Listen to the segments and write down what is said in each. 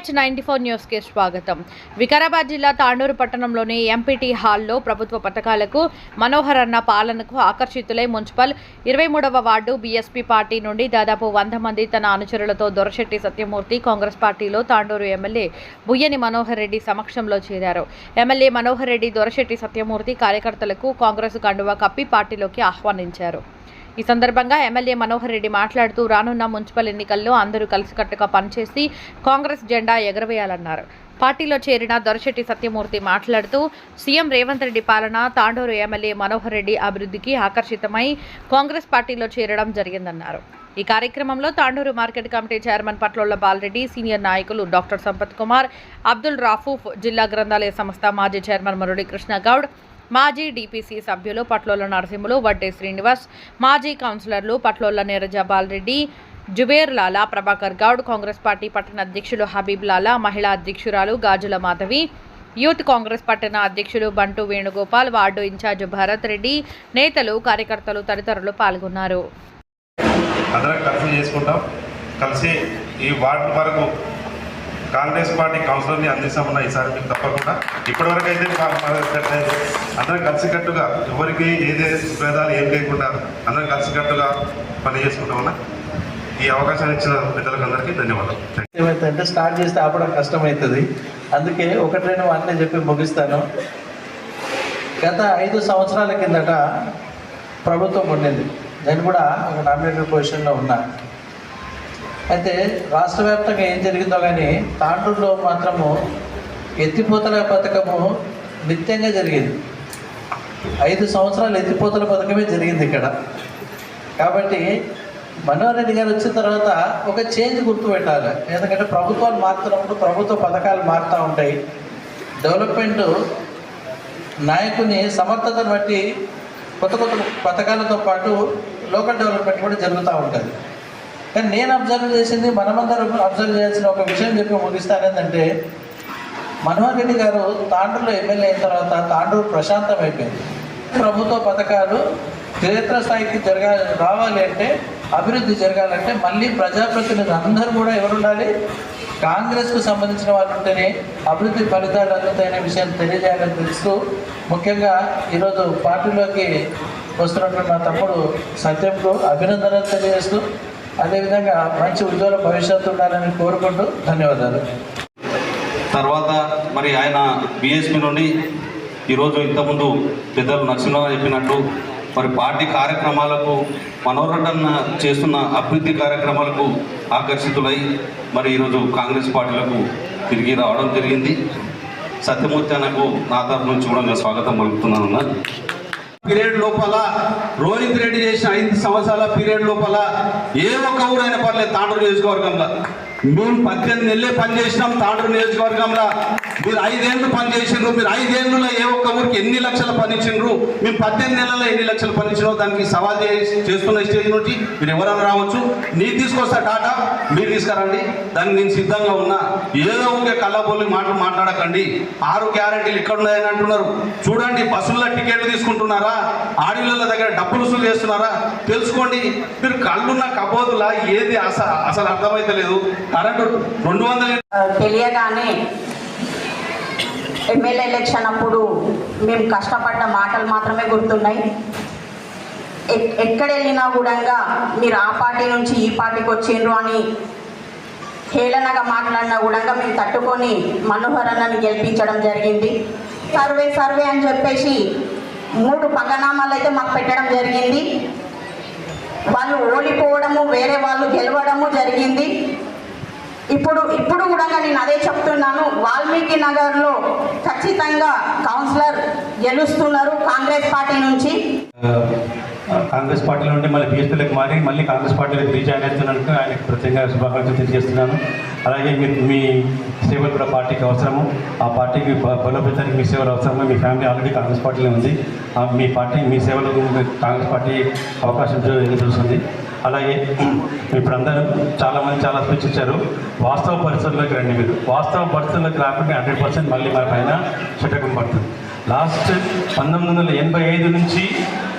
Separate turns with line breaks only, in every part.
H ninety four న్యూస్కి స్వాగతం. వికారాబాద్ జిల్లా తాండూరు పట్టణంలోని ఎంపీటీ హాల్లో ప్రభుత్వ పథకాలకు మనోహర్ అన్న పాలనకు ఆకర్షితులై మున్సిపల్ ఇరవై మూడవ వార్డు బీఎస్పీ పార్టీ నుండి దాదాపు వంద మంది తన అనుచరులతో దొరశెట్టి సత్యమూర్తి కాంగ్రెస్ పార్టీలో తాండూరు ఎమ్మెల్యే బుయ్యని మనోహర్ రెడ్డి సమక్షంలో చేరారు. ఎమ్మెల్యే మనోహర్ రెడ్డి దొరశెట్టి సత్యమూర్తి కార్యకర్తలకు కాంగ్రెస్ కండువా కప్పి పార్టీలోకి ఆహ్వానించారు. ఈ సందర్భంగా ఎమ్మెల్యే మనోహర్ రెడ్డి మాట్లాడుతూ రానున్న మున్సిపల్ ఎన్నికల్లో అందరూ కలిసికట్టుగా పనిచేసి కాంగ్రెస్ జెండా ఎగరవేయాలన్నారు. పార్టీలో చేరిన దొరశెట్టి సత్యమూర్తి మాట్లాడుతూ సీఎం రేవంత్ రెడ్డి పాలన తాండూరు ఎమ్మెల్యే మనోహర్ రెడ్డి అభివృద్ధికి ఆకర్షితమై కాంగ్రెస్ పార్టీలో చేరడం జరిగిందన్నారు. ఈ కార్యక్రమంలో Tandur market committee chairman Patlolla Balreddy senior నాయకులు డాక్టర్ సంపత్ కుమార్ అబ్దుల్ రాఫూఫ్ జిల్లా గ్రంథాలయ సంస్థ మాజీ చైర్మన్ మురళీకృష్ణ గౌడ్ మాజీ డిపిసి సభ్యులు పట్లోల నరసింహులు వడ్డే శ్రీనివాస్ మాజీ కౌన్సిలర్లు పట్లోల నీరజ బాలరెడ్డి జుబేర్ లాలా ప్రభాకర్ గౌడ్ కాంగ్రెస్ పార్టీ పట్టణ అధ్యక్షులు హబీబ్ లాలా మహిళా అధ్యక్షురాలు గాజుల మాధవి యూత్ కాంగ్రెస్ పట్టణ అధ్యక్షులు బంటు వేణుగోపాల్ వార్డు ఇన్ఛార్జ్ భరత్ రెడ్డి నేతలు కార్యకర్తలు తదితరులు పాల్గొన్నారు.
అందరం కలిసి చేసుకుంటాం. కలిసి ఈ వార్డు వరకు కాంగ్రెస్ పార్టీ కౌన్సిలర్ని అందిస్తామన్నా ఈసారి మీకు తప్పకుండా. ఇప్పటివరకు అయితే అందరం కలిసికట్టుగా ఎవరికి ఏదే భేదాలు ఏం లేకుండా అందరం కలిసికట్టుగా పని చేసుకుంటామన్నా. ఈ అవకాశాన్ని ఇచ్చిన పెద్దలకు అందరికీ ధన్యవాదాలు
ఏమైతుందంటే స్టార్ట్ చేస్తే ఆపడం కష్టమవుతుంది అందుకే ఒకటైన వాటిని చెప్పి ముగిస్తాను. గత ఐదు సంవత్సరాల కిందట ప్రభుత్వం ఉండింది. నేను కూడా ఒక నామినేటెడ్ పొజిషన్లో ఉన్నా. అయితే రాష్ట్ర వ్యాప్తంగా ఏం జరిగిందో కానీ తాండూరులో మాత్రము ఎత్తిపోతల పథకము నిత్యంగా జరిగింది. ఐదు సంవత్సరాలు ఎత్తిపోతల పథకమే జరిగింది ఇక్కడ. కాబట్టి మనోహర్ రెడ్డి గారు వచ్చిన తర్వాత ఒక చేంజ్ గుర్తుపెట్టాలి ఎందుకంటే ప్రభుత్వాలు మారుతున్నప్పుడు ప్రభుత్వ పథకాలు మారుతూ ఉంటాయి. డెవలప్మెంట్ నాయకుని సమర్థతను బట్టి కొత్త కొత్త పథకాలతో పాటు లోకల్ డెవలప్మెంట్ కూడా జరుగుతూ ఉంటుంది. కానీ నేను అబ్జర్వ్ చేసింది మనమందరం అబ్జర్వ్ చేయాల్సిన ఒక విషయం చెప్పి ముగిస్తాను ఏంటంటే మనోహర్ రెడ్డి గారు తాండ్రులో ఎమ్మెల్యే అయిన తర్వాత తాండూరు ప్రశాంతం అయిపోయింది. ప్రభుత్వ పథకాలు క్షేత్రస్థాయికి జరగా రావాలి అంటే అభివృద్ధి జరగాలంటే మళ్ళీ ప్రజాప్రతినిధులు అందరూ కూడా ఎవరు ఉండాలి కాంగ్రెస్కు సంబంధించిన వాళ్ళు ఉంటేనే అభివృద్ధి ఫలితాలు అందుతాయనే విషయాన్ని తెలియజేయాలని తెలుస్తూ ముఖ్యంగా ఈరోజు పార్టీలోకి వస్తున్నటువంటి మా తమ్ముడు సత్యంకు అభినందనలు తెలియజేస్తూ అదేవిధంగా మంచి ఉజ్వల భవిష్యత్తు ఉండాలని కోరుకుంటూ ధన్యవాదాలు.
తర్వాత మరి ఆయన బిఎస్పి నుండి ఈరోజు ఇంతకుముందు పెద్దలు నరసింహరావు చెప్పినట్టు మరి పార్టీ కార్యక్రమాలకు మనోరటన చేస్తున్న అభివృద్ధి కార్యక్రమాలకు ఆకర్షితులై మరి ఈరోజు కాంగ్రెస్ పార్టీలకు తిరిగి రావడం జరిగింది. సత్యమూర్తి అన్నకు నా తరఫు నుంచి కూడా నేను స్వాగతం పలుకుతున్నాను అన్న. పీరియడ్ లోపల రోహిత్ రెడ్డి చేసిన ఐదు సంవత్సరాల పీరియడ్ లోపల ఏ ఒక్క ఊరైనా పర్లేదు తాండూరు నియోజకవర్గంలో. మేము పద్దెనిమిది నెలలే పనిచేసినాం తాండూరు నియోజకవర్గంలో మీరు ఐదేళ్ళు పనిచేసిండ్రు మీరు ఐదేళ్ళలో ఏ ఒక్క ఊరికి ఎన్ని లక్షలు పనిచిండ్రు మేము పద్దెనిమిది నెలల్లో ఎన్ని లక్షలు పనిచినో దానికి సవాల్ చేసి చేస్తున్న స్టేజ్ నుంచి మీరు ఎవరైనా రావచ్చు. నేను తీసుకొస్తా టాటా మీరు తీసుకురండి. దానికి నేను సిద్ధంగా ఉన్నా. ఏదో ఒకే కళ్ళబోలి మాటలు మాట్లాడకండి. ఆరు గ్యారంటీలు ఇక్కడ ఉన్నాయని అంటున్నారు. చూడండి బస్సుల్లో టికెట్లు తీసుకుంటున్నారా? ఆడిల దగ్గర డబ్బులు వసూలు చేస్తున్నారా? తెలుసుకోండి. మీరు కళ్ళున్న కబోదులా ఏది అసలు అసలు అర్థమైతలేదు. కరెంటు రెండు వందల
తెలియగానే ఎమ్మెల్యే ఎలక్షన్ అప్పుడు మేము కష్టపడ్డ మాటలు మాత్రమే గుర్తున్నాయి. ఎక్కడ వెళ్ళినా కూడా మీరు ఆ పార్టీ నుంచి ఈ పార్టీకి వచ్చిండ్రు అని హేళనగా మాట్లాడినా కూడా మేము తట్టుకొని మనోహర్ అన్నని గెలిపించడం జరిగింది. సర్వే సర్వే అని చెప్పేసి మూడు పగనామాలు అయితే మాకు పెట్టడం జరిగింది. వాళ్ళు ఓడిపోవడము వేరే వాళ్ళు గెలవడము జరిగింది. ఇప్పుడు ఇప్పుడు కూడా నేను అదే చెప్తున్నాను. వాల్మీకి నగర్లో ఖచ్చితంగా కౌన్సిలర్ గెలుస్తున్నారు కాంగ్రెస్ పార్టీ నుంచి.
కాంగ్రెస్ పార్టీలో ఉంటే మళ్ళీ బీఎస్పీలకు మారి మళ్ళీ కాంగ్రెస్ పార్టీలకు రీజాయిన్ అవుతున్నందుకు ఆయనకు ప్రత్యేకంగా శుభాకాంక్షలు తెలియజేస్తున్నాను. అలాగే మీరు మీ సేవలు కూడా పార్టీకి అవసరము. ఆ పార్టీకి బలోపేతానికి మీ సేవలు అవసరము. మీ ఫ్యామిలీ ఆల్రెడీ కాంగ్రెస్ పార్టీలో ఉంది. మీ పార్టీ మీ సేవలకు కాంగ్రెస్ పార్టీ అవకాశం ఎదురు చూస్తుంది. అలాగే ఇప్పుడు అందరూ చాలామంది చాలా స్పీచ్ ఇచ్చారు వాస్తవ పరిస్థితుల్లోకి రండి మీరు. వాస్తవ పరిస్థితుల్లోకి రాకుండా హండ్రెడ్ పర్సెంట్ మళ్ళీ మన పైన చట్టకం పడుతుంది. లాస్ట్ పంతొమ్మిది వందల ఎనభై ఐదు నుంచి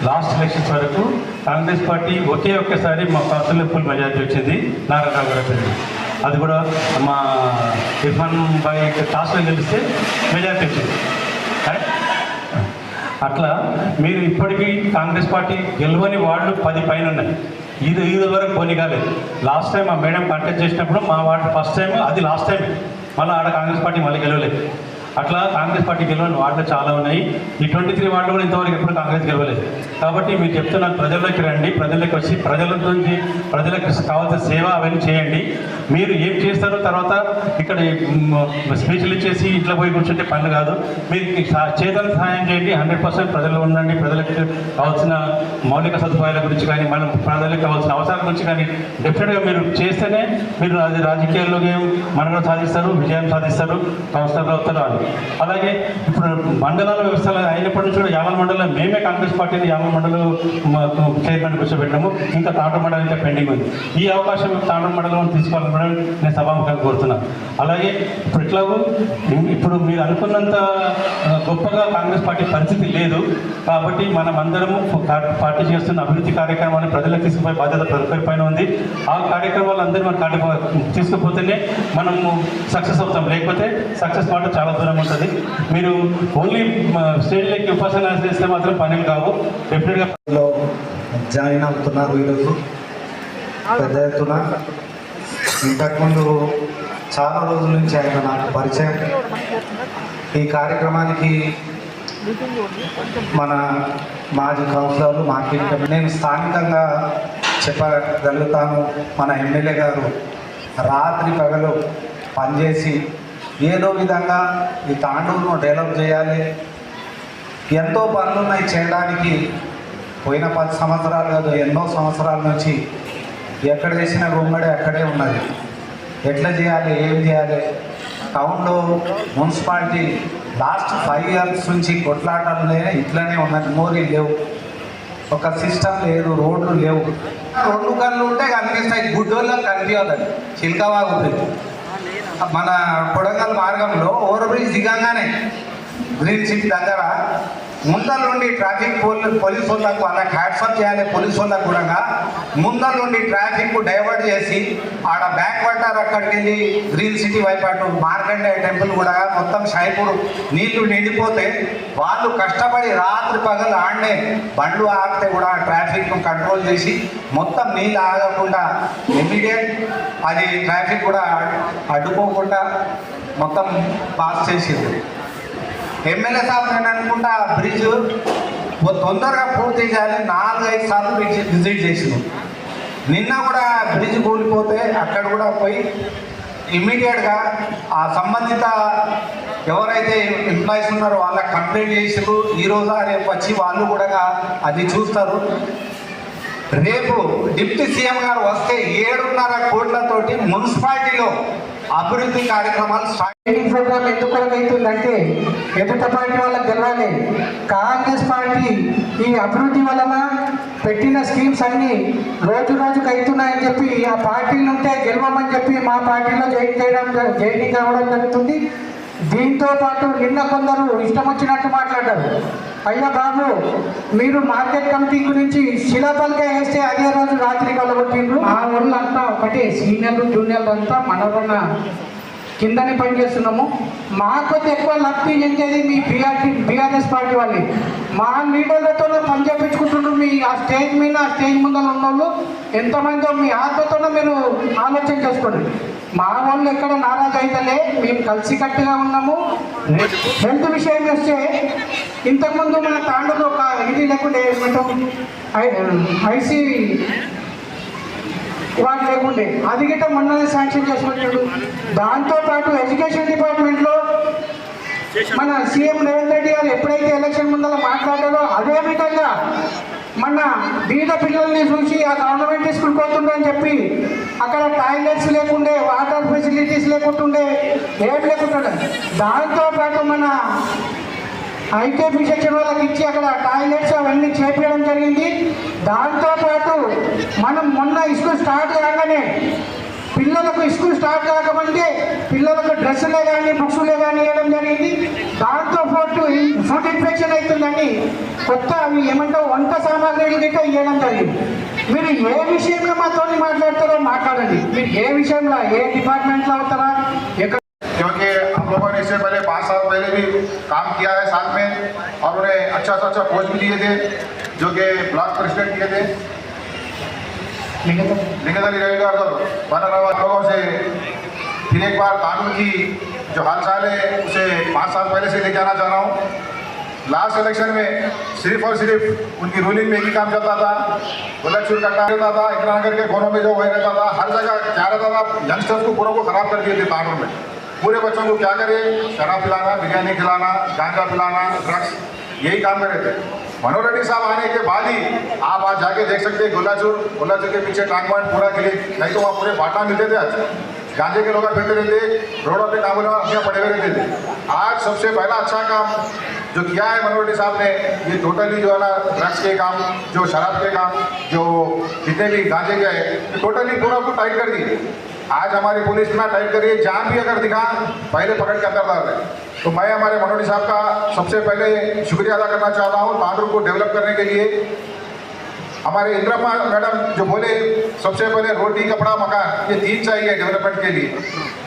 లాస్ట్ ఎలక్షన్స్ వరకు కాంగ్రెస్ పార్టీ ఒకే ఒక్కసారి మా పార్టీలో ఫుల్ మెజార్టీ వచ్చింది నారాయణరావు గారి అది కూడా మా ఇర్ఫాన్ బాయ్ టాస్క్లో గెలిస్తే మెజార్టీ వచ్చింది. అట్లా మీరు ఇప్పటికీ కాంగ్రెస్ పార్టీ గెలవని వాళ్ళు పది పైన ఉన్నాయి. ఇది ఇది వరకు పోనీ కాలేదు లాస్ట్ టైం ఆ మేడం కంటెస్ట్ చేసినప్పుడు మా వార్డు ఫస్ట్ టైం అది లాస్ట్ టైం మళ్ళీ ఆడ కాంగ్రెస్ పార్టీ మళ్ళీ గెలవలేదు. అట్లా కాంగ్రెస్ పార్టీ గెలవని వార్డులు చాలా ఉన్నాయి. ఈ ట్వంటీ త్రీ వార్డులు కూడా ఇంతవరకు ఎప్పుడు కాంగ్రెస్ గెలవలేదు. కాబట్టి మీరు చెప్తున్నాను ప్రజల్లోకి రండి ప్రజల్లోకి వచ్చి ప్రజల నుంచి ప్రజలకు కావాల్సిన సేవ అవన్నీ చేయండి. మీరు ఏం చేస్తారో తర్వాత ఇక్కడ స్పీచ్లు ఇచ్చేసి ఇంట్లో పోయి కూర్చుంటే పనులు కాదు. మీరు చేతన సహాయం చేయండి హండ్రెడ్ పర్సెంట్ ప్రజలు ఉండండి. ప్రజలకు కావాల్సిన మౌలిక సదుపాయాల గురించి కానీ మనం ప్రజలకు కావాల్సిన అవసరాల గురించి కానీ డెఫినెట్గా మీరు చేస్తేనే మీరు అది రాజకీయాల్లో మనలో సాధిస్తారు విజయం సాధిస్తారు సంస్థలు అవుతారు అని. అలాగే ఇప్పుడు మండలాల వ్యవస్థలు అయినప్పటి నుంచి కూడా యామల మండలం మేమే కాంగ్రెస్ పార్టీని యామల మండలం చైర్మన్ కూర్చోబెట్టాము. ఇంకా తాండ్ర మండలం ఇంకా పెండింగ్ ఉంది. ఈ అవకాశం తాండ్ర మండలం తీసుకోవాలని కూడా నేను సభాముఖంగా కోరుతున్నాను అలాగే ఇప్పుడు ఎట్లాగో ఇప్పుడు మీరు అనుకున్నంత గొప్పగా కాంగ్రెస్ పార్టీ పరిస్థితి లేదు. కాబట్టి మనం అందరము పార్టీ చేస్తున్న అభివృద్ధి కార్యక్రమాన్ని ప్రజలకు తీసుకుపోయే బాధ్యత ప్రతిపై పైన ఉంది. ఆ కార్యక్రమాలు అందరూ మనం తీసుకుపోతేనే మనము సక్సెస్ అవుతాం. లేకపోతే సక్సెస్ మాట చాలా దూరం ఉంటుంది. మీరు ఓన్లీ స్టేజ్లకి ఉపాసన చేస్తే మాత్రం పని కావు. డెఫినెట్గా
జాయిన్ అవుతున్నారు ఈరోజు. పెద్ద ఎత్తున. ఇంతకుముందు చాలా రోజుల నుంచి ఆయన నాకు పరిచయం. ఈ కార్యక్రమానికి మన మాజీ కౌన్సిలర్లు మార్కెట్ నేను స్థానికంగా చెప్పగలుగుతాను. మన ఎమ్మెల్యే గారు రాత్రి పగలు పనిచేసి ఏదో విధంగా ఈ తాండూరును డెవలప్ చేయాలి. ఎంతో పనులు ఉన్నాయి చేయడానికి. పోయిన పది సంవత్సరాలు కాదు ఎన్నో సంవత్సరాల నుంచి ఎక్కడ చేసిన గుమ్మడి అక్కడే ఉన్నది. ఎట్లా చేయాలి ఏం చేయాలి? టౌన్లో మున్సిపాలిటీ లాస్ట్ ఫైవ్ ఇయర్స్ నుంచి కొట్లాటలనే ఇట్లనే ఉన్నది. మోరీ లేవు. ఒక సిస్టమ్ లేదు రోడ్లు లేవు. రెండు కళ్ళు ఉంటే కనిపిస్తాయి. గుడ్డోళ్ళకి కనిపించాలి చిల్కవాగు మన కొడంగల్ మార్గంలో ఓవర్ బ్రిడ్జ్ దిగంగానే గ్రీన్ సిటీ దగ్గర ముందర నుండి ట్రాఫిక్ పోలీస్ వాళ్ళకు వాళ్ళకి హ్యాట్సప్ చేయాలి పోలీస్ వాళ్ళకు కూడా ముందర నుండి ట్రాఫిక్ డైవర్ట్ చేసి ఆడ బ్యాక్ వాటర్ అక్కడికి వెళ్ళి గ్రీన్ సిటీ వైపు అటు మార్కండే టెంపుల్ కూడా మొత్తం షాయిపూర్ నీళ్ళు నిండిపోతే వాళ్ళు కష్టపడి రాత్రి పగలు ఆడనే బండ్లు ఆగితే కూడా ట్రాఫిక్ కంట్రోల్ చేసి మొత్తం నీళ్ళు ఆగకుండా ఇమీడియట్ అది ట్రాఫిక్ కూడా అడ్డుకోకుండా మొత్తం పాస్ చేసింది ఎమ్మెల్యే సాబ్ నేను అనుకుంటా ఆ బ్రిడ్జ్ తొందరగా పూర్తి చేయాలి. నాలుగైదు సార్లు విజిట్ విజిట్ చేసినాం. నిన్న కూడా బ్రిడ్జ్ కూలిపోతే అక్కడ కూడా పోయి ఇమ్మీడియట్గా ఆ సంబంధిత ఎవరైతే ఎంప్లాయీస్ ఉన్నారో వాళ్ళకి కంప్లైంట్ చేసారు ఈ రేపు వచ్చి వాళ్ళు కూడా అది చూస్తారు. రేపు డిప్యూటీ సీఎం గారు వస్తే ఏడున్నర కోట్లతోటి మున్సిపాలిటీలో అభివృద్ధి కార్యక్రమాలు
స్టార్టింగ్ ప్రోగ్రామ్ ఎందుకు అవుతుందంటే ఎదుట పార్టీ వాళ్ళకి గెలవాలి కాంగ్రెస్ పార్టీ ఈ అభివృద్ధి వలన పెట్టిన స్కీమ్స్ అన్ని రోజు రోజుకు అవుతున్నాయని చెప్పి ఆ పార్టీలు ఉంటే గెలవమని చెప్పి మా పార్టీలో జాయిన్ చేయడం జాయినింగ్ అవ్వడం జరుగుతుంది. దీంతో పాటు నిన్న కొందరు ఇష్టం వచ్చినట్టు మాట్లాడారు. అయ్యా బాబు మీరు మార్కెట్ కమిటీ గురించి శిలాపలక వేస్తే అదే రోజు రాత్రి కలగొట్టిండ్రు? ఆ అంతా ఒకటే సీనియర్లు జూనియర్లు అంతా మనరున్న కిందనే పనిచేస్తున్నాము. మాకు ఎక్కువ లబ్ధి చెందేది మీ బీఆర్టీ బీఆర్ఎస్ పార్టీ వాళ్ళని మా లీడర్లతో పని చేయించుకుంటున్నారు మీ ఆ స్టేజ్ మీద ఆ స్టేజ్ ముందర ఉన్న వాళ్ళు ఎంతమందో మీ ఆత్మతోనే మీరు ఆలోచన చేసుకోండి. మా వాళ్ళు ఎక్కడ నారాజ్ అయితలే మేము కలిసికట్టుగా ఉన్నాము. హెల్త్ విషయం వస్తే ఇంతకుముందు మన తాండూరు ఒక ఇది లేకుంటే ఏమంటాం ఐసీ వాటి లేకుండే అది గిట్ట మొన్ననే శాంక్షన్ చేసుకుంటాడు దాంతో పాటు ఎడ్యుకేషన్ డిపార్ట్మెంట్లో మన సీఎం రేవంత్ రెడ్డి గారు ఎప్పుడైతే ఎలక్షన్ ముందర మాట్లాడారో అదే విధంగా మన బీద పిల్లల్ని చూసి ఆ గవర్నమెంట్ స్కూల్ పోతుండని చెప్పి అక్కడ టాయిలెట్స్ లేకుండే వాటర్ ఫెసిలిటీస్ లేకుంటుండే ఏం లేకుంటుండే. దాంతో పాటు మన ఐకేపీ ఫిషన్ వాళ్ళకి ఇచ్చి అక్కడ టాయిలెట్స్ అవన్నీ చేపించడం జరిగింది. దాంతోపాటు మనం మొన్న ఇసుక స్టార్ట్ కాగానే పిల్లలకు స్కూల్ స్టార్ట్ కాకముందే పిల్లలకు డ్రెస్సులే కానీ బుక్స్లే కానీ ఇవ్వడం జరిగింది దాంతో పాటు ఫుడ్ ఇన్ఫెక్షన్ అవుతుందని కొత్త అవి ఏమంటావు వంట సామాగ్రిలు గిట్ట ఇవ్వడం జరిగింది మీరు ఏ విషయంలో మాతో మాట్లాడతారో మాట్లాడండి మీరు ఏ విషయంలో ఏ డిపార్ట్మెంట్లో అవుతారా ఎక్కడ
क्योंकि हम लोगों ने इससे पहले पाँच साल पहले भी काम किया है साथ में और उन्हें अच्छा से अच्छा पोस्ट भी दिए थे जो कि ब्लॉक प्रेसिडेंट किए थे लिखित लोगों से फिर एक बार कानून की जो हाल चाल है, उसे पाँच साल पहले से लेके आना चाह रहा हूँ। लास्ट इलेक्शन में सिर्फ़ और सिर्फ़ उनकी रूलिंग में ही काम चलता था बुलेट चूर कट्टा रहता था इतना नगर के कोनों में जो वही रहता था, हर जगह क्या रहता था यंगस्टर्स को पूरों को खराब कर दिए थे तानों में। पूरे बच्चों को क्या करे, शराब पिलाना, बिरयानी खिलाना, गांजा पिलाना ड्रग्स यही काम कर रहे थे। मनोहर रेड्डी साहब आने के बाद ही आप आज जाके देख सकते हैं गोलाचूर गोलाचूर के पीछे टांग पॉइंट पूरा क्लिक नहीं तो वहाँ पूरे बाटा मिलते थे आज। गांजे के लोग फिरते रहते, रोडों पे काम अपने पड़े हुए रहते थे। आज सबसे पहला अच्छा काम जो किया है मनोहर रेड्डी साहब ने, ये टोटली जो है ना ड्रग्स के काम, जो शराब के काम, जो जितने भी गांजे के है टोटली पूरा को टाइट कर दिए। आज हमारी पुलिस इतना टाइट कर रही है जहाँ भी अगर दिखा, पहले पकड़ के अंदर डाल रहे तो मैं हमारे मनोहर साहब का सबसे पहले शुक्रिया अदा करना चाहता हूँ तांडुर को डेवलप करने के लिए। हमारे इंदिरा मैडम जो बोले, सबसे पहले रोटी, कपड़ा, मकान, ये तीन चाहिए डेवलपमेंट के लिए।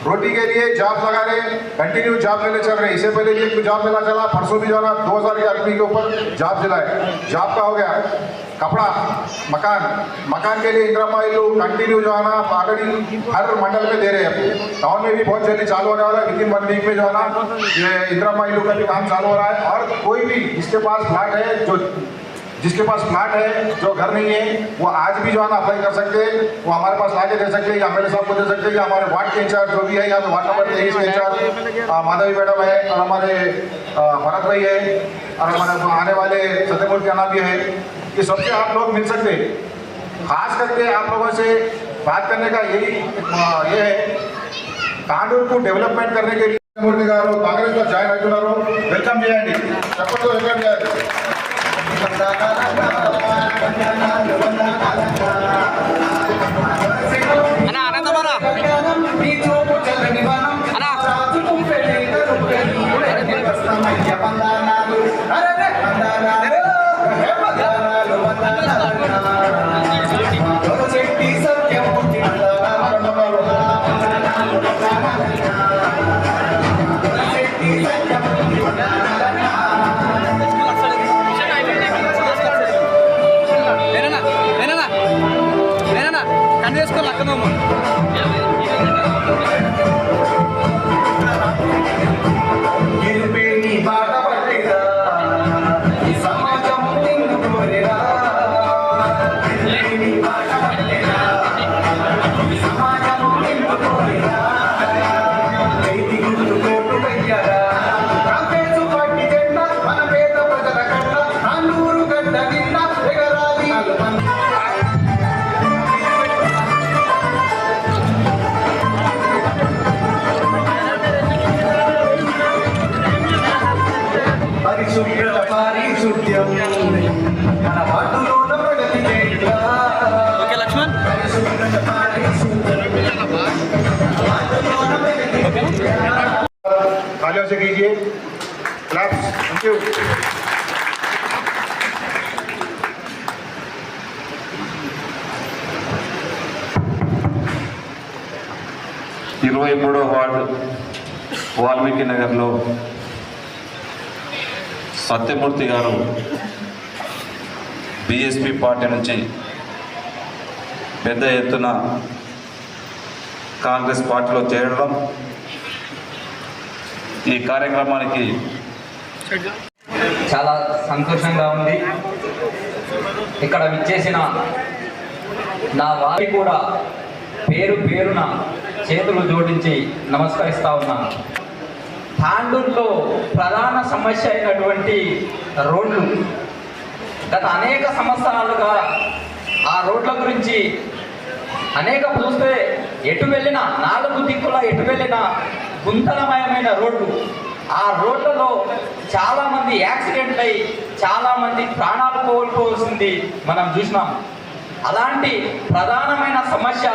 रोटी के लिए जॉब लगा रहे कंटिन्यू जॉब लेने चल रहे। इससे पहले भी जॉब लेना चला, परसों भी जाना, दो हज़ार के आदमी के ऊपर जॉब दिलाए जॉब का हो गया? कपड़ा, मकान मकान के लिए इंदिरा माइलू कंटिन्यू जो है ना ऑलरेडी हर मंडल में दे रहे हैं टाउन में भी बहुत जल्दी चालू होने वाला है विद वन वीक में जो है ना, ये इंदिरा माइलू का भी काम चालू हो रहा है। और कोई भी जिसके पास फ्लैट है, जो जिसके पास फ्लैट है, जो घर नहीं है, वो आज भी जो है ना अप्लाई कर सकते हैं। वो हमारे पास लाके दे सकते हैं, या एम साहब को दे सकते हैं, या हमारे वार्ड के इंचार्ज जो भी है यहाँ पे वार्ड नंबर तेईस के इंचार्ज माधवी मैडम है, और हमारे भरत भाई है, और हमारे आने वाले सत्यपुर के अना भी है। ये सबसे आप लोग मिल सकते हैं खास करके आप लोगों से बात करने का यही आ, ये है తాండూరు కు డెవలప్మెంట్ करने के लिए మూర్తి గారు కాంగ్రెస్ లో జాయిన్ అవుతున్నారు వెల్కమ్ చేయండి చెప్పండి వెల్కమ్ చేయాలి
పరిశుభ్రత
तालियों से कीजिए क्लैप्स थैंक यू
ఇరవై మూడో వార్డు వాల్మీకి నగర్లో సత్యమూర్తి గారు బీఎస్పీ పార్టీ నుంచి పెద్ద ఎత్తున కాంగ్రెస్ పార్టీలో చేరడం ఈ కార్యక్రమానికి
చాలా సంతోషంగా ఉంది. ఇక్కడ విచ్చేసిన నా వారి కూడా పేరు పేరున చేతులు జోడించి నమస్కరిస్తా ఉన్నాను. తాండూరులో ప్రధాన సమస్య అయినటువంటి రోడ్లు. గత అనేక సంవత్సరాలుగా ఆ రోడ్ల గురించి అనేక చూస్తే ఎటు వెళ్ళినా నాలుగు దిక్కుల ఎటు వెళ్ళినా గుంతలమయమైన రోడ్లు ఆ రోడ్లలో చాలామంది యాక్సిడెంట్ అయి చాలామంది ప్రాణాలు కోల్పోవలసింది మనం చూసినాం. అలాంటి ప్రధానమైన సమస్య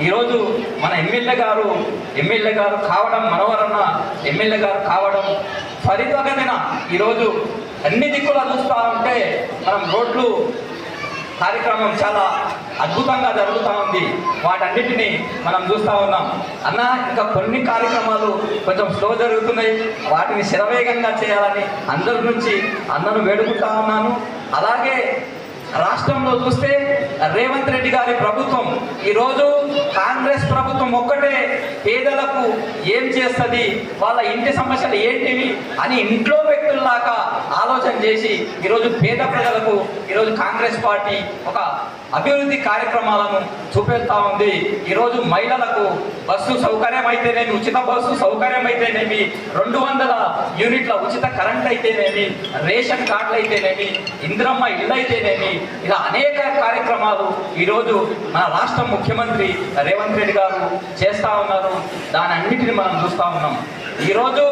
ఈరోజు మన ఎమ్మెల్యే గారు ఎమ్మెల్యే గారు కావడం మనవరన్న ఎమ్మెల్యే గారు కావడం ఫలితగదిన ఈరోజు అన్ని దిక్కులా చూస్తూ ఉంటే మనం రోడ్లు కార్యక్రమం చాలా అద్భుతంగా జరుగుతూ ఉంది. వాటన్నిటినీ మనం చూస్తూ ఉన్నాం. అన్న ఇంకా కొన్ని కార్యక్రమాలు కొంచెం స్లో జరుగుతున్నాయి. వాటిని శరవేగంగా చేయాలని అందరి నుంచి అన్నను వేడుకుంటా ఉన్నాను. అలాగే రాష్ట్రంలో చూస్తే రేవంత్ రెడ్డి గారి ప్రభుత్వం. ఈరోజు కాంగ్రెస్ ప్రభుత్వం ఒక్కటే పేదలకు ఏం చేస్తుంది? వాళ్ళ ఇంటి సమస్యలు ఏంటివి అని ఇంట్లో వ్యక్తుల్లాగా ఆలోచన చేసి ఈరోజు పేద ప్రజలకు ఈరోజు కాంగ్రెస్ పార్టీ ఒక అభివృద్ధి కార్యక్రమాలను చూపెడతా ఉంది. ఈరోజు మహిళలకు బస్సు సౌకర్యం అయితేనేమి ఉచిత బస్సు సౌకర్యం అయితేనేమి రెండు వందల యూనిట్ల ఉచిత కరెంట్ అయితేనేమి రేషన్ కార్డులు అయితేనేమి ఇంద్రమ్మ ఇల్లు అయితేనేమి ఇలా అనేక కార్యక్రమాలు ఈరోజు మన రాష్ట్ర ముఖ్యమంత్రి రేవంత్ రెడ్డి గారు చేస్తూ ఉన్నారు. దాని అన్నిటిని మనం చూస్తూ ఉన్నాం. ఈరోజు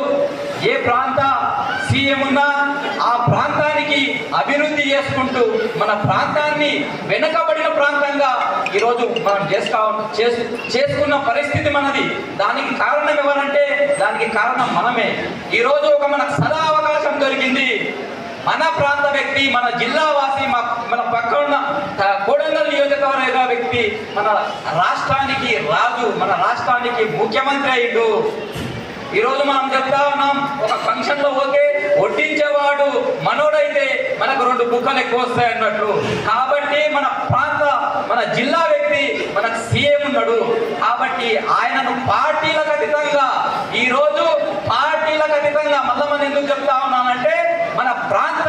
ఏ ప్రాంత సీఎం ఉన్నా ఆ ప్రాంతానికి అభివృద్ధి చేసుకుంటూ మన ప్రాంతాన్ని వెనుకబడిన ప్రాంతంగా ఈరోజు మనం చేసుకో చేసు చేసుకున్న పరిస్థితి మనది. దానికి కారణం ఎవరంటే దానికి కారణం మనమే. ఈరోజు ఒక మనకు సదా అవకాశం దొరికింది మన ప్రాంత వ్యక్తి మన జిల్లా వాసి మన పక్క ఉన్న కోడంగల్ నియోజకవర్గ వ్యక్తి మన రాష్ట్రానికి రాజు మన రాష్ట్రానికి ముఖ్యమంత్రి అయ్యిండు. ఈరోజు మనం చెప్తా ఉన్నాం ఒక ఫంక్షన్లో ఓకే వడ్డించేవాడు మనోడైతే మనకు రెండు బుక్కలు ఎక్కువ వస్తాయి అన్నట్లు కాబట్టి మన ప్రాంత మన జిల్లా వ్యక్తి మనకు సీఎం ఉన్నాడు. కాబట్టి ఆయనను పార్టీలకు అతీతంగా ఈరోజు పార్టీలకు అతీతంగా మళ్ళీ మనం ఎందుకు చెప్తా ఉన్నానంటే మన ప్రాంత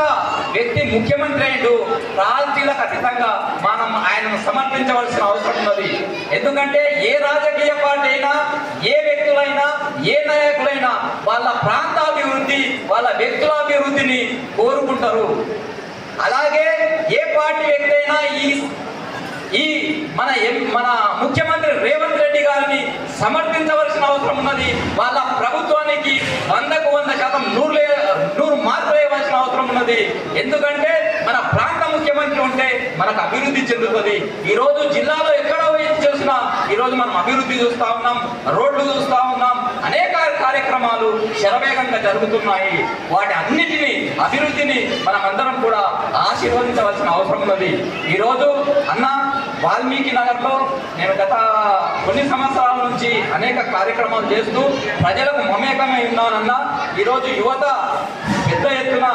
వ్యక్తి ముఖ్యమంత్రి అయ్యిండు. రాజకీయాలకు అతీతంగా మనం ఆయనను సమర్థించవలసిన అవసరం ఉన్నది. ఎందుకంటే ఏ రాజకీయ పార్టీ అయినా ఏ వ్యక్తులైనా ఏ నాయకులైనా వాళ్ళ ప్రాంతాభివృద్ధి వాళ్ళ వ్యక్తుల అభివృద్ధిని కోరుకుంటారు. అలాగే ఏ పార్టీ వ్యక్తి అయినా ఈ ఈ మన మన ముఖ్యమంత్రి రేవంత్ రెడ్డి గారిని సమర్థించవలసిన అవసరం ఉన్నది. వాళ్ళ ప్రభుత్వానికి వందకు వంద శాతం నూరు నూరు మార్పులు వేయవలసిన అవసరం ఉన్నది. ఎందుకంటే మన ప్రాంత ముఖ్యమంత్రి ఉంటే మనకు అభివృద్ధి చెందుతుంది. ఈరోజు జిల్లాలో ఎక్కడ పోయి చూసినా ఈరోజు మనం అభివృద్ధి చూస్తా ఉన్నాం రోడ్లు చూస్తూ ఉన్నాం అనేక కార్యక్రమాలు శరవేగంగా జరుగుతున్నాయి. వాటి అన్నిటినీ అభివృద్ధిని మనం అందరం కూడా ఆశీర్వదించవలసిన అవసరం ఉన్నది. ఈరోజు అన్నా అన్న వాల్మీకి నగర్లో నేను గత కొన్ని సంవత్సరాల నుంచి అనేక కార్యక్రమాలు చేస్తూ ప్రజలకు మమేకమై ఉన్నానన్న ఈరోజు యువత పెద్ద ఎత్తున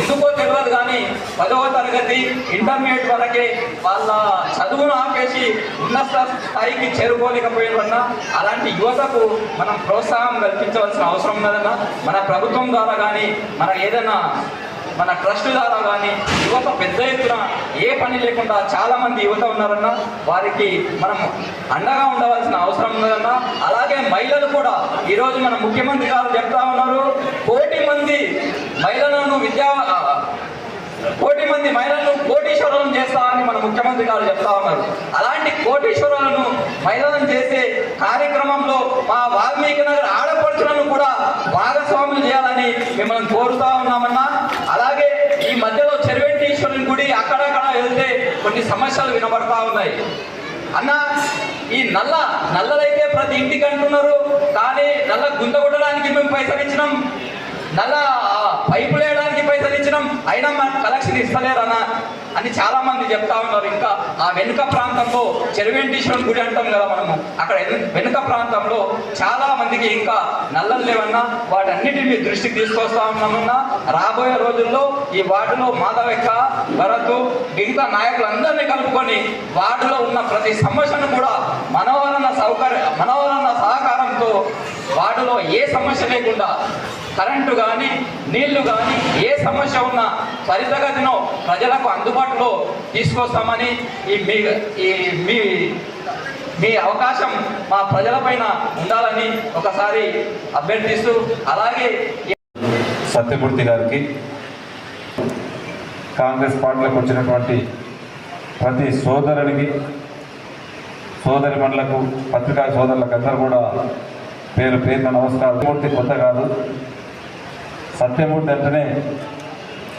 ఎందుకో తెలియదు కానీ పదవ తరగతి ఇంటర్మీడియట్ వరకే వాళ్ళ చదువును ఆపేసి ఉన్నత స్థాయికి చేరుకోలేకపోయినన్నా అలాంటి యువతకు మనం ప్రోత్సాహం కల్పించవలసిన అవసరం ఉన్నదన్న మన ప్రభుత్వం ద్వారా కానీ మన ఏదైనా మన ట్రస్ట్ ద్వారా కానీ యువత పెద్ద ఎత్తున ఏ పని లేకుండా చాలా మంది యువత ఉన్నారన్న వారికి మనం అండగా ఉండవలసిన అవసరం ఉన్నదన్న. అలాగే మహిళలు కూడా ఈరోజు మన ముఖ్యమంత్రి గారు చెప్తా ఉన్నారు కోటి మంది మహిళలను విద్యా కోటి మంది మహిళలను కోటీశ్వరులను చేస్తా అని మన ముఖ్యమంత్రి గారు చెప్తా ఉన్నారు. అలాంటి కోటీశ్వరులను మహిళలను చేసే కార్యక్రమంలో మా వాల్మీకి నగర్ ఆడపడుచులను కూడా భాగస్వామ్యం చేయాలని మిమ్మల్ని కోరుతా ఉన్నామన్నా అలాగే ఈ మధ్యలో చెరువెంటీశ్వరుని గుడి అక్కడక్కడ వెళ్తే కొన్ని సమస్యలు వినబడతా ఉన్నాయి. అన్న ఈ నల్ల నల్లలైతే ప్రతి ఇంటికి అంటున్నారు కానీ నల్ల గుంత కొట్టడానికి మేము పైసలు ఇచ్చినాం. నల్ల ఆ, పైపులు వేయడానికి పైసలు ఇచ్చినాం అయినా మనకు కలెక్షన్ ఇస్తలేరన్నా అని చాలా మంది చెప్తా ఉన్నారు. ఇంకా ఆ వెనుక ప్రాంతంలో చెరువెంటీశ్వరం గుడి అంటాం కదా మనము. అక్కడ వెనుక ప్రాంతంలో చాలా మందికి ఇంకా నల్లలు లేవన్నా వాటన్నిటిని దృష్టికి తీసుకొస్తా ఉన్నామన్నా. రాబోయే రోజుల్లో ఈ వార్డులో మాధవెక్క భరత్ మిగతా నాయకులందరినీ కలుపుకొని వార్డులో ఉన్న ప్రతి సమస్యను కూడా మనవరణ సౌకర్య మనవరణ సహకారంతో వార్డులో ఏ సమస్య లేకుండా కరెంటు కానీ నీళ్ళు కానీ ఏ సమస్య ఉన్నా త్వరితగతిన ప్రజలకు అందుబాటులో తీసుకొస్తామని ఈ మీ ఈ మీ మీ అవకాశం మా ప్రజలపైన ఉండాలని ఒకసారి అభ్యర్థిస్తూ అలాగే
సత్యమూర్తి గారికి కాంగ్రెస్ పార్టీలకు వచ్చినటువంటి ప్రతి సోదరునికి సోదరి మండలకు పత్రికా సోదరులకు అందరూ కూడా పేరు పేరున నమస్కారం మూర్తి కొత్త కాదు. సత్యమూర్తి అంటేనే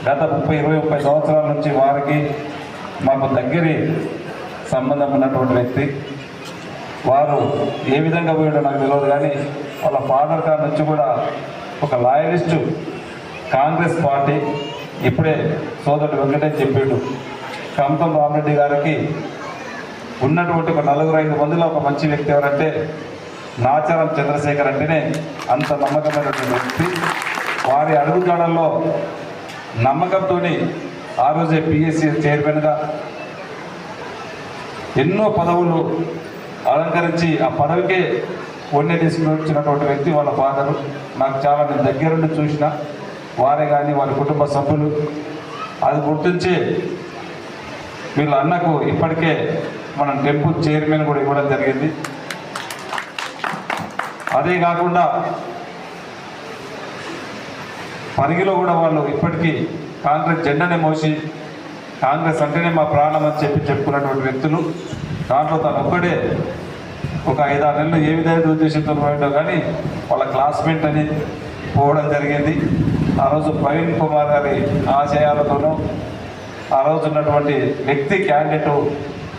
గత ముప్పై ఇరవై ముప్పై సంవత్సరాల నుంచి వారికి మాకు దగ్గరి సంబంధం ఉన్నటువంటి వ్యక్తి. వారు ఏ విధంగా పోయాడో నాకు తెలియదు కానీ వాళ్ళ ఫాదర్ గారి నుంచి కూడా ఒక లాయలిస్టు కాంగ్రెస్ పార్టీ ఇప్పుడే సోదరుడు వెంకటేష్ చెప్పిండు. కమతం రామరెడ్డి గారికి ఉన్నటువంటి ఒక నలుగురు ఐదు మందిలో ఒక మంచి వ్యక్తి ఎవరంటే నాచారం చంద్రశేఖర్ అంటేనే అంత నమ్మకమైనటువంటి వ్యక్తి. వారి అడుగుజాడల్లో నమ్మకంతో ఆ రోజే పిఎస్సి చైర్మన్గా ఎన్నో పదవులు అలంకరించి ఆ పదవికే వన్నె తీసుకుని వచ్చినటువంటి వ్యక్తి వాళ్ళ ఫాదరు. నాకు చాలా నేను దగ్గరుండి చూసిన వారే కానీ వారి కుటుంబ సభ్యులు. అది గుర్తించి వీళ్ళ అన్నకు ఇప్పటికే మనం టెంపుల్ చైర్మన్ కూడా ఇవ్వడం జరిగింది. అదే కాకుండా పరిగిలో కూడా వాళ్ళు ఇప్పటికీ కాంగ్రెస్ జెండానే మోసి కాంగ్రెస్ అంటేనే మా ప్రాణం అని చెప్పి చెప్పుకున్నటువంటి వ్యక్తులు. దాంట్లో తను ఒక్కడే ఒక ఐదారు నెలలు ఏ విధమైన ఉద్దేశంతో పోయిండో కానీ వాళ్ళ క్లాస్మేట్ అని పోవడం జరిగింది. ఆ రోజు ప్రవీణ్ కుమార్ గారి ఆశయాలతోనూ ఆ రోజు ఉన్నటువంటి వ్యక్తి క్యాండిడేట్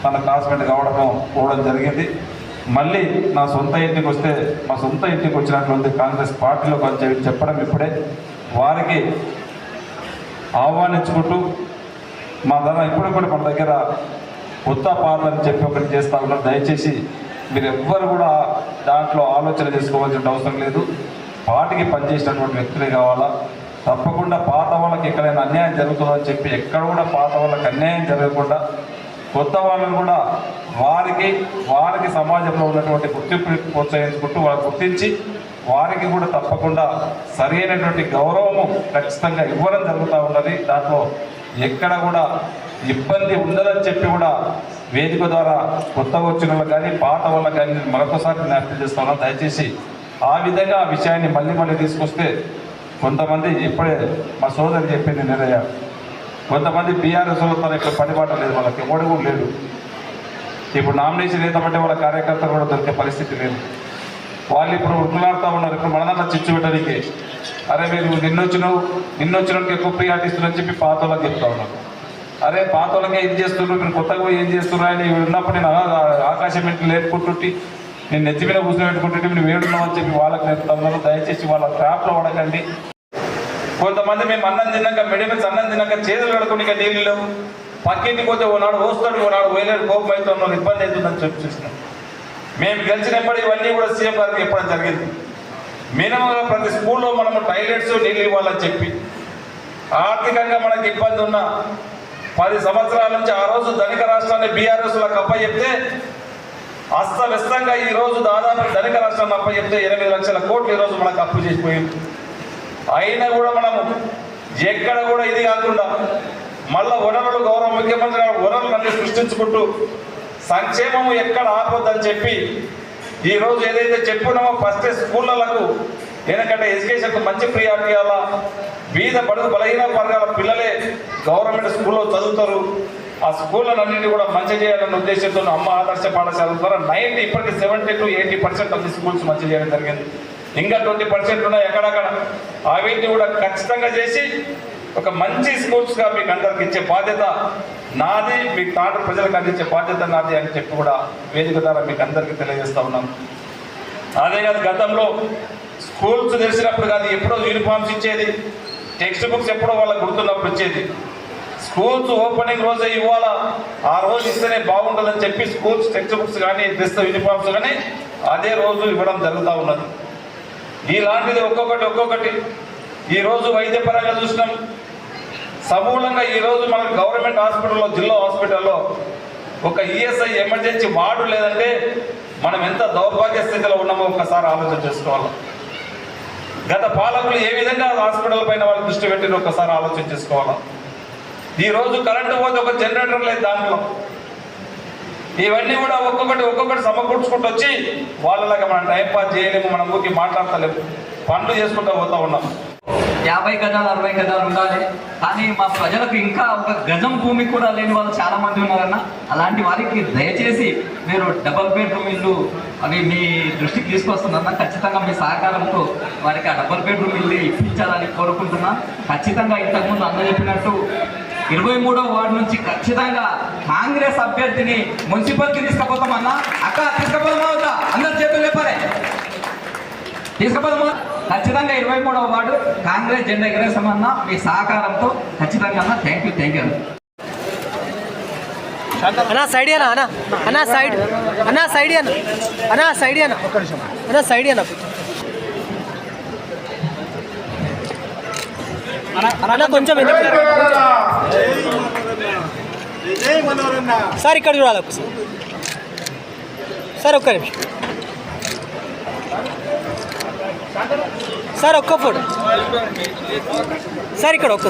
తన క్లాస్మేట్ కావడము పోవడం జరిగింది. మళ్ళీ నా సొంత ఇంటికి వస్తే మా సొంత ఇంటికి వచ్చినటువంటి కాంగ్రెస్ పార్టీలో కొంచెం చెప్పడం ఇప్పుడే. వారికి ఆహ్వానించుకుంటూ మా ధర ఇప్పుడు కూడా మన దగ్గర కొత్త పార్లు అని చెప్పి ఒకటి చేస్తా ఉన్నారు. దయచేసి మీరు ఎవ్వరు కూడా దాంట్లో ఆలోచన చేసుకోవాల్సిన అవసరం లేదు. పాటికి పనిచేసినటువంటి వ్యక్తులే కావాలా? తప్పకుండా పాత వాళ్ళకి ఎక్కడైనా అన్యాయం జరుగుతుందని చెప్పి ఎక్కడ కూడా పాత వాళ్ళకి అన్యాయం జరగకుండా కొత్త వాళ్ళని కూడా వారికి వారికి సమాజంలో ఉన్నటువంటి గుర్తింపుని ప్రోత్సహించుకుంటూ వాళ్ళు గుర్తించి వారికి కూడా తప్పకుండా సరైనటువంటి గౌరవము ఖచ్చితంగా ఇవ్వడం జరుగుతూ ఉన్నది. దాంట్లో ఎక్కడ కూడా ఇబ్బంది ఉండదని చెప్పి కూడా వేదిక ద్వారా కొత్త వచ్చిన వాళ్ళకి కానీ పాట వాళ్ళకి కానీ నేను మరొకసారి జ్ఞాపకం చేస్తాను. దయచేసి ఆ విధంగా ఆ విషయాన్ని మళ్ళీ మళ్ళీ తీసుకొస్తే కొంతమంది ఇప్పుడే మా సోదరి చెప్పింది నిర్ణయ కొంతమంది బీఆర్ఎస్ తన ఇక్కడ పనిపాట లేదు వాళ్ళకి ఎవడు కూడా లేడు. ఇప్పుడు నామినేషన్ వేద్దామంటే వాళ్ళ కార్యకర్తలు కూడా దొరికే పరిస్థితి లేదు. వాళ్ళు ఇప్పుడు ఉరుకులాడుతూ ఉన్నారు. ఇప్పుడు మనదన్న చిచ్చు పెట్టడానికి. అరే మీరు నిన్నొచ్చినావు నిన్నొచ్చినకి ఎక్కువ ప్రియారిటీ ఇస్తున్నారని చెప్పి పాత వాళ్ళకి చెప్తా ఉన్నారు. అరే పాత వాళ్ళకే ఇది చేస్తున్నారు? మీరు కొత్తగా పోయి ఏం చేస్తున్నారు? అని ఉన్నప్పుడు నేను ఆకాశం ఇంటి లేపుకుంటుంటే నేను నెత్తి మీద కూర్చోబెట్టుకుంటుంటే మీరు వేడున్నామని చెప్పి వాళ్ళకి నేర్పుతా ఉన్నారు. దయచేసి వాళ్ళ ట్రాప్లో పడకండి. కొంతమంది మేము అన్నం తిన్నాక మెడిమిన్స్ అన్నం తిన్నాక చేతులు కడుకుని నీళ్ళు లేవు. పక్కింటికి పోతే ఓనాడు పోస్తాడు ఓనాడు వేలేడు కోపం అయితే ఉన్నాడు ఇబ్బంది అవుతుందని చెప్పి చూసినాం మేము గెలిచినప్పుడు ఇవన్నీ కూడా సీఎం గారికి చెప్పడం జరిగింది. మినిమంగా ప్రతి స్కూల్లో మనము టాయిలెట్స్ నీళ్ళు ఇవ్వాలని చెప్పి ఆర్థికంగా మనకి ఇబ్బంది ఉన్న పది సంవత్సరాల నుంచి ఆ రోజు ధనిక రాష్ట్రాన్ని బీఆర్ఎస్లకు అప్ప చెప్తే అస్తవ్యస్తంగా ఈ రోజు దాదాపు ధనిక రాష్ట్రాన్ని అప్ప చెప్తే ఎనిమిది లక్షల కోట్లు ఈ రోజు మనకు అప్పు చేసిపోయింది. అయినా కూడా మనము ఎక్కడ కూడా ఇది కాకుండా మళ్ళా వనరులు గౌరవ ముఖ్యమంత్రి వనరులన్నీ సృష్టించుకుంటూ సంక్షేమము ఎక్కడ ఆపొద్దని చెప్పి ఈరోజు ఏదైతే చెప్పున్నామో ఫస్ట్ స్కూళ్ళకు ఎందుకంటే ఎడ్యుకేషన్కు మంచి ప్రియారిటీ అలా బీద బడుగు బలహీన వర్గాల పిల్లలే గవర్నమెంట్ స్కూల్లో చదువుతారు. ఆ స్కూళ్ళన్నింటినీ కూడా మంచి చేయాలన్న ఉద్దేశంతో అమ్మ ఆదర్శ పాఠశాల ద్వారా నైన్టీ ఇప్పటికి seventy to eighty percent of the schools మంచి చేయడం జరిగింది. ఇంకా ట్వంటీ పర్సెంట్ ఉన్నాయి ఎక్కడక్కడ. అవన్నీ కూడా ఖచ్చితంగా చేసి ఒక మంచి స్కూల్స్గా మీకు అందరికి ఇచ్చే బాధ్యత నాది మీకు తాట ప్రజలకు అందించే బాధ్యత నాది అని చెప్పి కూడా వేదిక ద్వారా మీకు అందరికీ తెలియజేస్తా ఉన్నాను అదే కాదు గతంలో స్కూల్స్ తెలిసినప్పుడు కాదు ఎప్పుడో యూనిఫామ్స్ ఇచ్చేది టెక్స్ట్ బుక్స్ ఎప్పుడో వాళ్ళకి గుర్తున్నప్పుడు ఇచ్చేది. స్కూల్స్ ఓపెనింగ్ రోజే ఇవ్వాలా? ఆ రోజు ఇస్తేనే బాగుంటుందని చెప్పి స్కూల్స్ టెక్స్ట్ బుక్స్ కానీ డ్రెస్ యూనిఫామ్స్ కానీ అదే రోజు ఇవ్వడం జరుగుతూ ఉన్నది. ఇలాంటిది ఒక్కొక్కటి ఒక్కొక్కటి ఈరోజు వైద్యపరంగా చూసినాం. సమూలంగా ఈరోజు మన గవర్నమెంట్ హాస్పిటల్లో జిల్లా హాస్పిటల్లో ఒక ఈఎస్ఐ ఎమర్జెన్సీ వార్డు లేదంటే మనం ఎంత దౌర్భాగ్య స్థితిలో ఉన్నామో ఒకసారి ఆలోచన చేసుకోవాలి? గత పాలకులు ఏ విధంగా హాస్పిటల్ పైన వాళ్ళు దృష్టి పెట్టిన ఒకసారి ఆలోచన చేసుకోవాలి? ఈరోజు కరెంటు పోతే ఒక జనరేటర్ లేదు దాంట్లో. ఇవన్నీ కూడా ఒక్కొక్కటి ఒక్కొక్కటి సమకూర్చుకుంటూ వచ్చి వాళ్ళలాగా మనం టైం పాస్ చేయలేము మనం ఊరికి మాట్లాడతలేము. పనులు చేసుకుంటూ పోతా ఉన్నాం.
యాభై గజాలు అరవై గజాలు ఉండాలి. కానీ మా ప్రజలకు ఇంకా ఒక గజం భూమి కూడా లేని వాళ్ళు చాలా మంది ఉన్నారన్న. అలాంటి వారికి దయచేసి మీరు డబల్ బెడ్రూమ్ ఇల్లు అవి మీ దృష్టికి తీసుకొస్తుందన్న ఖచ్చితంగా మీ సహకారంతో వారికి ఆ డబల్ బెడ్రూమ్ ఇల్లు ఇప్పించాలని కోరుకుంటున్నా. ఖచ్చితంగా ఇంతకుముందు అన్న చెప్పినట్టు ఇరవై మూడో వార్డు నుంచి ఖచ్చితంగా కాంగ్రెస్ అభ్యర్థిని మున్సిపల్కి తీసుకుపోతామన్నా. అక్క తీసుకుపోదామా వద్దా? అందరు చేతులు లేపారే. తీసుకుపోదామా? ఖచ్చితంగా ఇరవై మూడవ వార్డు కాంగ్రెస్ జెండా ఎగరేసామన్నా మీ సహకారంతో ఖచ్చితంగా అన్న థ్యాంక్ యూ థ్యాంక్ యూ
అన్నా. సైడ్ అన్నా అన్నా అన్నా సైడ్ అన్నా సైడ్ అన్న అన్నా సైడ్ అన్న అన్నా సైడ్ అన్న. అన్న కొంచెం. సార్ ఇక్కడ చూడాలి సార్ ఒక్క నిమిషం. సార్ ఒక్క ఫోటో. సార్ ఇక్కడ ఒక్క